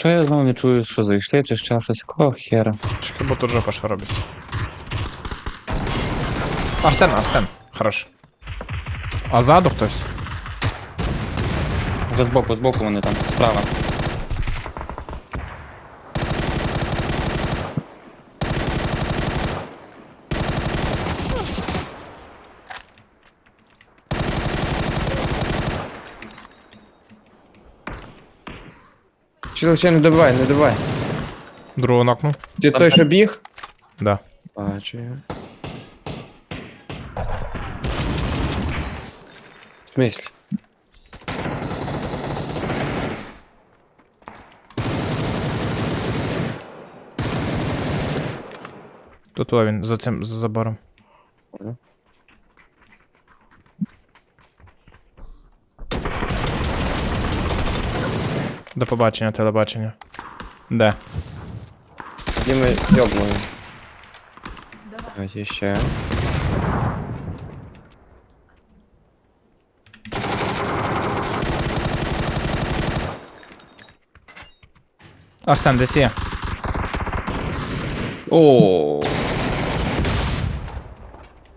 Чого я знову не чую, що зайшли, чи ще щось? Кого хера? Чекай, бо тут жопа що робиться. Арсен, Арсен. Хорош. А ззаду хтось? Вже збоку, збоку вони там, справа. Чил, ще не добивай, не добивай. Другу нокнув. Ти той, що біг? Да. Бачу я. В смислі? Тут о, він за цим за забором. До побачення, телебачення. Де? Де ми йобнули? Давайте ще. Арсен, десь є. О.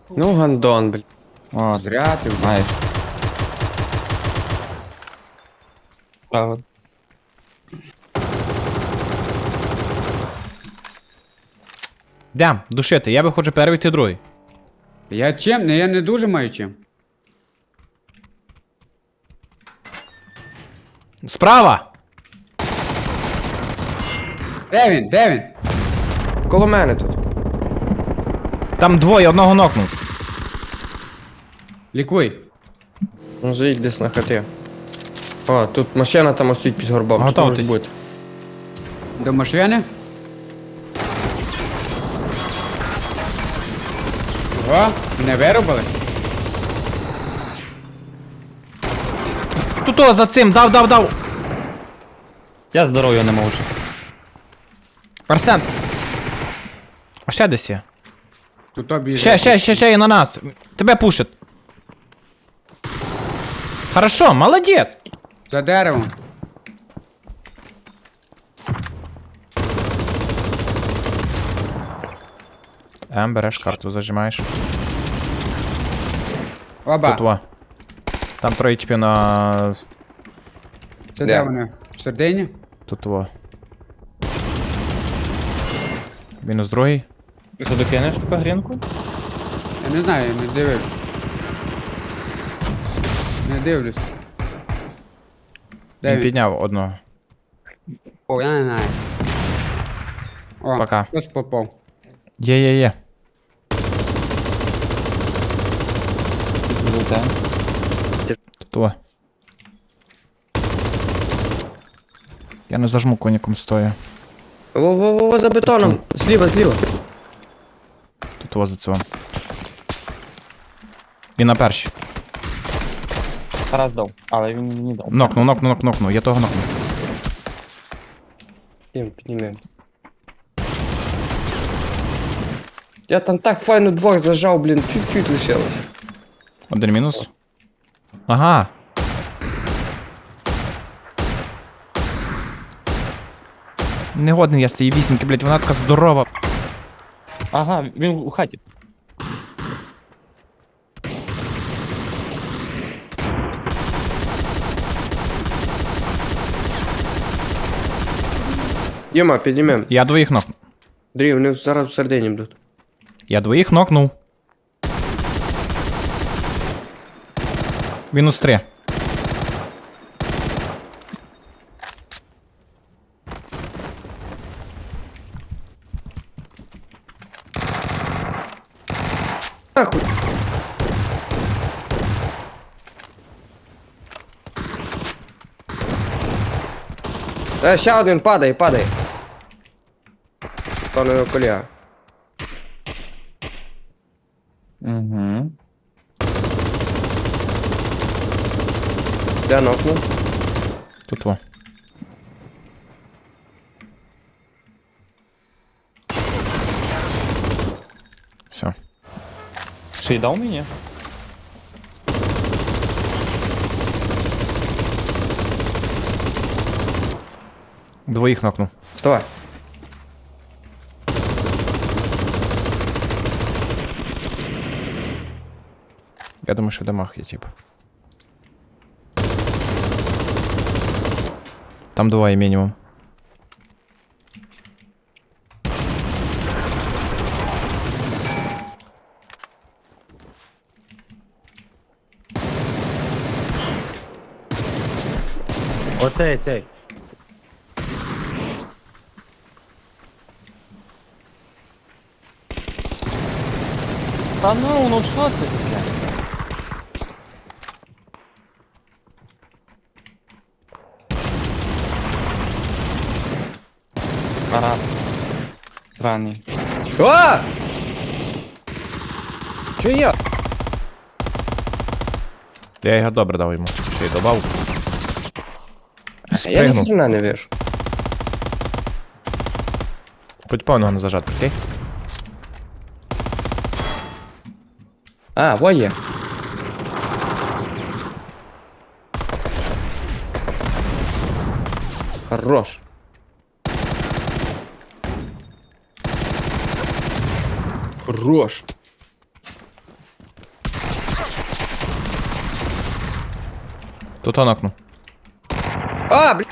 Ну, гандон, блін. О, Зря ти. знаєш. Справа. Дям, душити, я виходжу перший, ти другий. Я чим? Не, я не дуже маю чим. Справа! Де він? Де він? Коло мене тут. Там двоє, одного нокнув. Лікуй. Ну, заїдь десь на хати. О, тут машина там стоїть під горбом. Готовтесь. може бути. До машини. О, не виробили? Тут о, за цим, дав, дав, дав. Я здоров'я не можу. Арсен. А ще десь є. Тут тобі. Ще, ще, ще, ще є на нас. Тебе пушить. Хорошо, молодець. За деревом. Ем, береш карту, зажимаєш. Оба. Тут во. Там троє типів на. Це Де? де вони? В середині? Тут во. Мінус другий. Ти що докинеш тепер грінку? Я не знаю, я не дивлюсь. Не дивлюсь. Де Він він? підняв одного. О, я не знаю. О, Пока. хтось попав. Є, є, є. Злетаємо. Тут. Я не зажму коніком стою. Во-во-во, за бетоном. Зліва, зліва. Тут во за цього. І на першій. Тарас дав, але він не дав. Нокнув, нокнув, нокнув, нокнув. Я того нокнув. Піднімем, піднімем. Я там так файно двох зажав, блін, чуть-чуть лишилось. Один мінус. Ага. Негодний я з цієї вісімки, блядь, вона така здорова. Ага, він у хаті. Діма, піднімем. Я двоїх нокнув. Дрів, вони зараз всередині будуть. Я двоїх нокнув. Мінус три. Нахуй. Е, ще один падає, падає. Пане його колега. Угу. Де нокнув? Тут во. Все. Ще й дав мені? Двоїх нокнув. Вставай. Я думаю, що в домах є, тип. Там двоє мінімум. Оцей, цей. Та ну, ну що це таке? Странний. А! Чо я? Я його добре дав йому. Ще й добав. Я Спригнув. ніхрена не вижу. Будь повного не зажати, окей? А, во є. Хорош. Хорош. Тут он окно. А, блядь.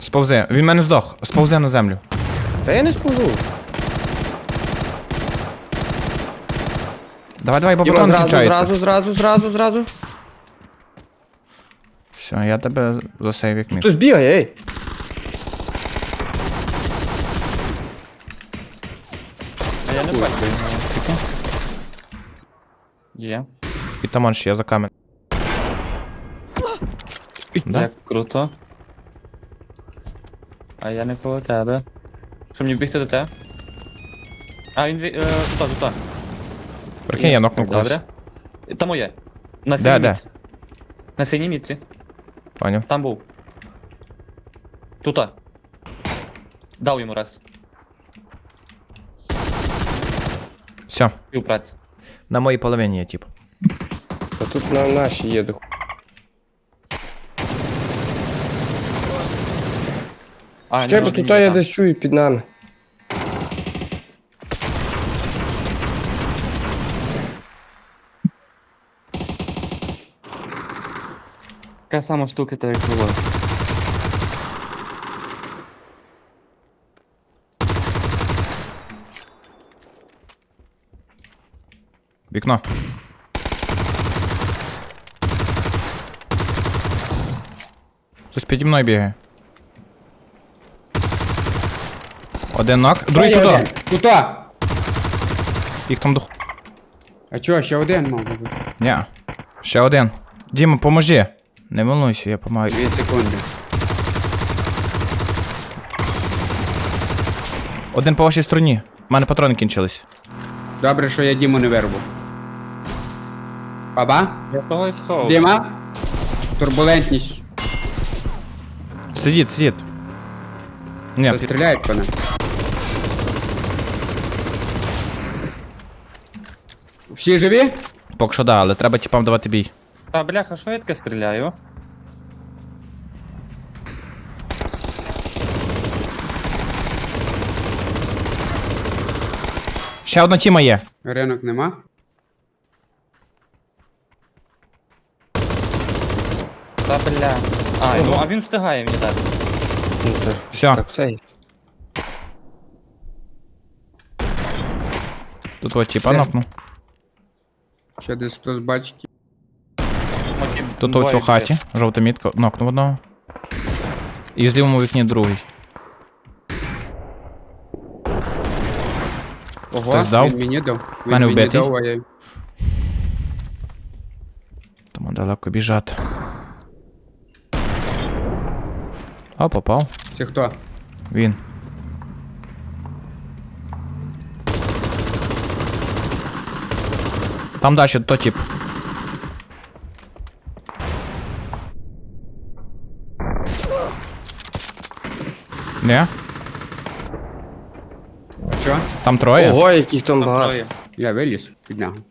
Сповзи. Він мене здох. Сповзи на землю. Та я не сповзу. Давай, давай, Діма, батон зразу, кінчається. зразу, зразу, зразу, зразу. Все, я тебе засейв як міг. Хтось бігає, ей. Я не бачу. Є. І там ще є за камінь. Да? Як круто. А я не коло тебе. Що мені бігти до тебе? А, він ві- е, тут, тут. Прикинь, я нокнув когось. Добре. Там моє. На синій де? мітці. На синій мітці. Поняв. Там був. Тута. Дав йому раз. Все. Співпраця. На моїй половині є тип. А тут на наші є до А, Ще ні, бо ні, тут ні, я там. десь чую під нами. Така сама штука, так як було. Вікно. Хтось піді мною бігає. Один нок, другий туди. Тута! Їх там до ху- А чого, ще один мав бути? Ні. Ще один. Діма, поможи. Не волнуйся, я помагаю. Дві секунди. Один по вашій стороні. У мене патрони кінчились. Добре, що я Діму не вирву. Баба? Я когось хов. Діма? Турбулентність. Сидіть, сидіть. Ні, Хто стріляє по нам? Всі живі? поки що да, але треба типам давати бій. Та бляха, що я таке стріляю? Ще одна тіма є. Ринок нема. Та бля. А, ну а він встигає мені так. Ну, то, Все, так все. тут ось типа Все. нокнув. Ще десь хтось бачить. Оті Тут двоє ось у біжать. хаті. Жовта мітка, нокнув одного. І в лівому вікні другий. Ого, Хтось дав? він мені дав. Він Мене мені вбитий. дав, а я... Тому далеко біжати. А, попав. Це хто? Він. Там далі то тип. Не? Що? Там троє? Ого, яких там Там багато. троє. Я виліз під нього. Ну,